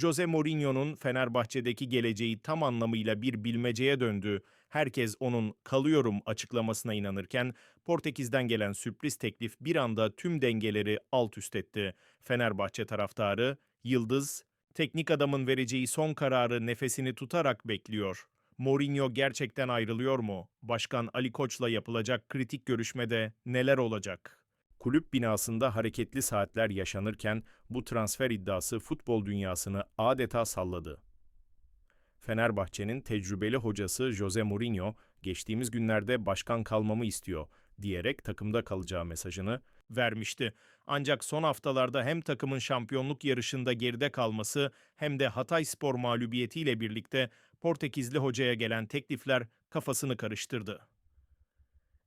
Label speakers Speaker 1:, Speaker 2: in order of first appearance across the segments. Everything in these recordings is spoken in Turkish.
Speaker 1: Jose Mourinho'nun Fenerbahçe'deki geleceği tam anlamıyla bir bilmeceye döndü. Herkes onun kalıyorum açıklamasına inanırken Portekiz'den gelen sürpriz teklif bir anda tüm dengeleri alt üst etti. Fenerbahçe taraftarı Yıldız teknik adamın vereceği son kararı nefesini tutarak bekliyor. Mourinho gerçekten ayrılıyor mu? Başkan Ali Koç'la yapılacak kritik görüşmede neler olacak? Kulüp binasında hareketli saatler yaşanırken bu transfer iddiası futbol dünyasını adeta salladı. Fenerbahçe'nin tecrübeli hocası Jose Mourinho, geçtiğimiz günlerde başkan kalmamı istiyor diyerek takımda kalacağı mesajını vermişti. Ancak son haftalarda hem takımın şampiyonluk yarışında geride kalması hem de Hatay Spor mağlubiyetiyle birlikte Portekizli hocaya gelen teklifler kafasını karıştırdı.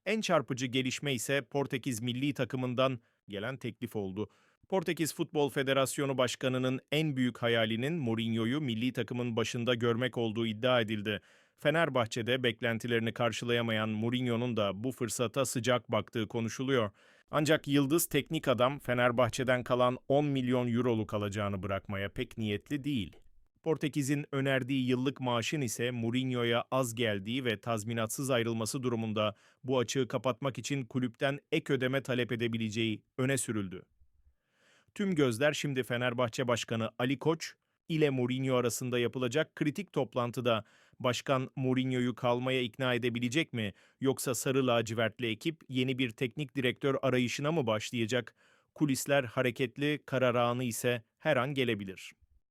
Speaker 1: En çarpıcı gelişme ise Portekiz milli takımından gelen teklif oldu. Portekiz Futbol Federasyonu Başkanı'nın en büyük hayalinin Mourinho'yu milli takımın başında görmek olduğu iddia edildi. Fenerbahçe'de beklentilerini karşılayamayan Mourinho'nun da bu fırsata sıcak baktığı konuşuluyor. Ancak Yıldız teknik adam Fenerbahçe'den kalan 10 milyon euroluk alacağını bırakmaya pek niyetli değil. Portekiz'in önerdiği yıllık maaşın ise Mourinho'ya az geldiği ve tazminatsız ayrılması durumunda bu açığı kapatmak için kulüpten ek ödeme talep edebileceği öne sürüldü. Tüm gözler şimdi Fenerbahçe Başkanı Ali Koç ile Mourinho arasında yapılacak kritik toplantıda başkan Mourinho'yu kalmaya ikna edebilecek mi yoksa sarı lacivertli ekip yeni bir teknik direktör arayışına mı başlayacak? Kulisler hareketli, karar anı ise her an gelebilir.